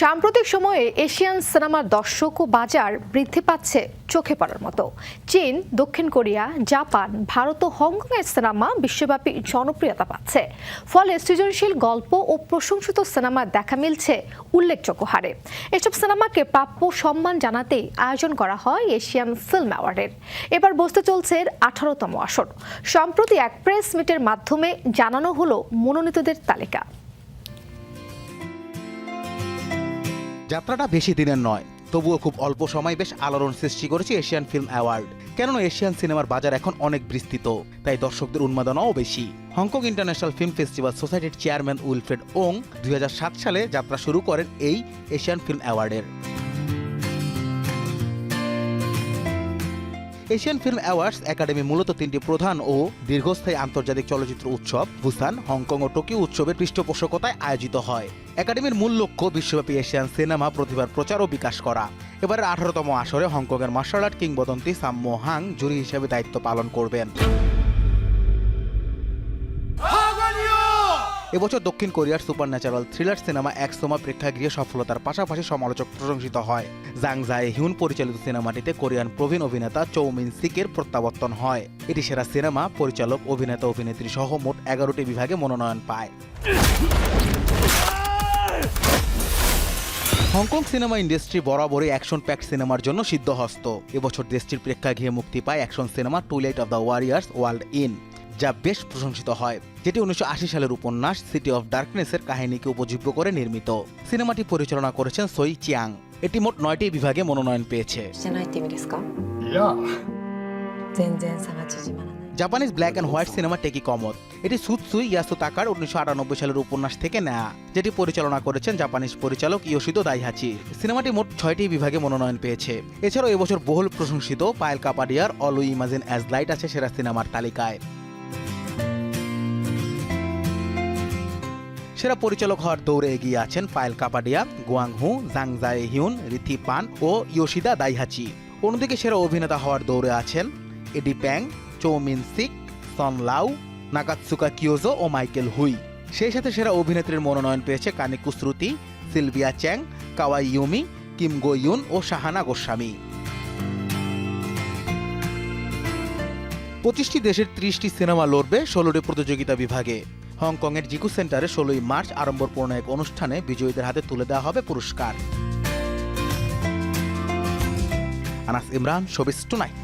সাম্প্রতিক সময়ে এশিয়ান সিনেমার দর্শক ও বাজার বৃদ্ধি পাচ্ছে চোখে পড়ার মতো। চীন, দক্ষিণ কোরিয়া, জাপান, ভারত ও হংকংয়ের সিনেমা বিশ্বব্যাপী জনপ্রিয়তা পাচ্ছে। ফলে সৃজনশীল গল্প ও প্রশংসিত সিনেমা দেখা মিলছে উল্লেখযোগ্য হারে। এসব সিনেমাকে প্রাপ্য সম্মান জানাতেই আয়োজন করা হয় এশিয়ান ফিল্ম অ্যাওয়ার্ডের। এবার বসতে চলছে আঠারোতম আসর। সম্প্রতি এক প্রেস মিটের মাধ্যমে জানানো হলো মনোনীতদের তালিকা। যাত্রাটা বেশি দিনের নয়, তবুও খুব অল্প সময় বেশ আলোড়ন সৃষ্টি করেছে এশিয়ান ফিল্ম অ্যাওয়ার্ড। কেননা এশিয়ান সিনেমার বাজার এখন অনেক বিস্তৃত, তাই দর্শকদের উন্মাদনাও বেশি। Hong Kong international film festival সোসাইটির চেয়ারম্যান উইলফ্রেড ওং দুই হাজার সাত সালে যাত্রা শুরু করেন এই এশিয়ান ফিল্ম অ্যাওয়ার্ডের। এশিয়ান ফিল্ম অ্যাওয়ার্ডস একাডেমি মূলত তিনটি প্রধান ও দীর্ঘস্থায়ী আন্তর্জাতিক চলচ্চিত্র উৎসব ভুসান হংকং ও টোকিও উৎসবের পৃষ্ঠপোষকতায় আয়োজিত হয়। একাডেমির মূল লক্ষ্য বিশ্বব্যাপী এশিয়ান সিনেমা প্রতিভার প্রচার ও বিকাশ করা। এবারের আঠারোতম আসরে হংকংয়ের মার্শাল আর্ট কিংবদন্তি সাম্মো হাং জুরি হিসেবে দায়িত্ব পালন করবেন। এবছর দক্ষিণ কোরিয়ার সুপার ন্যাচারাল থ্রিলার সিনেমা এক সোমা প্রেক্ষাগৃহে সফলতার পাশাপাশি সমালোচক প্রশংসিত হয়। জাং জায়ে হিউন পরিচালিত সিনেমাটিতে কোরিয়ান প্রবীণ অভিনেতা চৌমিন সিকের প্রত্যাবর্তন হয়। এটি সেরা সিনেমা, পরিচালক, অভিনেতা, অভিনেত্রী সহ মোট এগারোটি বিভাগে মনোনয়ন পায়। হংকং সিনেমা ইন্ডাস্ট্রি বরাবরই অ্যাকশন প্যাক সিনেমার জন্য সিদ্ধহস্ত। এবছর দেশটির প্রেক্ষাগৃহে মুক্তি পায় action cinema twilight of the warriors walled in. যা বেশ প্রশংসিত হয়, যেটি উনিশশো আশি সালের উপন্যাস সিটি অফ ডার্কনেসের কাহিনীকে উপজীব্য করে নির্মিত। সিনেমাটি পরিচালনা করেছেন সই চিয়াং। এটি মোট নয়টি বিভাগে মনোনয়ন পেয়েছে। Japanese black and white cinema টেকি কমত। এটি সুৎসুই ইয়াসু তাকার উনিশশো আটানব্বই সালের উপন্যাস থেকে নেয়া, যেটি পরিচালনা করেছেন জাপানিজ পরিচালক ইয়োশিদো দাইহাচি। সিনেমাটি মোট ছয়টি বিভাগে মনোনয়ন পেয়েছে। এছাড়াও এবছর বহুল প্রশংসিত পায়েল কাপাডিয়ার অল ইমাজিন অ্যাজ লাইট আছে সেরা সিনেমার তালিকায়। সেরা পরিচালক হওয়ার দৌড়ে এগিয়ে আছেন পায়েল কাপাডিয়া গুয়াং হু জাং জায়ে হিউন, রিথি পান ও ইয়োশিদা দাইহাচি। অন্যদিকে সেরা অভিনেতা হওয়ার দৌড়ে আছেন এডি প্যাং চৌমিন সিক, সন লাউ নাকাতসুকা কিয়োজো ও মাইকেল হুই। সেই সাথে সেরা অভিনেত্রীর মনোনয়ন পেয়েছে Kani Kusruti Sylvia Chang, Kawai Yumi Kim Go Eun ও শাহানা গোস্বামী। পঁচিশটি দেশের ত্রিশটি সিনেমা লড়বে ষোলোটি প্রতিযোগিতা বিভাগে। হংকংয়ের জিকু সেন্টারে ষোলোই মার্চ আড়ম্বরপূর্ণ এক অনুষ্ঠানে বিজয়ীদের হাতে তুলে দেওয়া হবে পুরস্কার। Anas Imran Showbiz Tonight.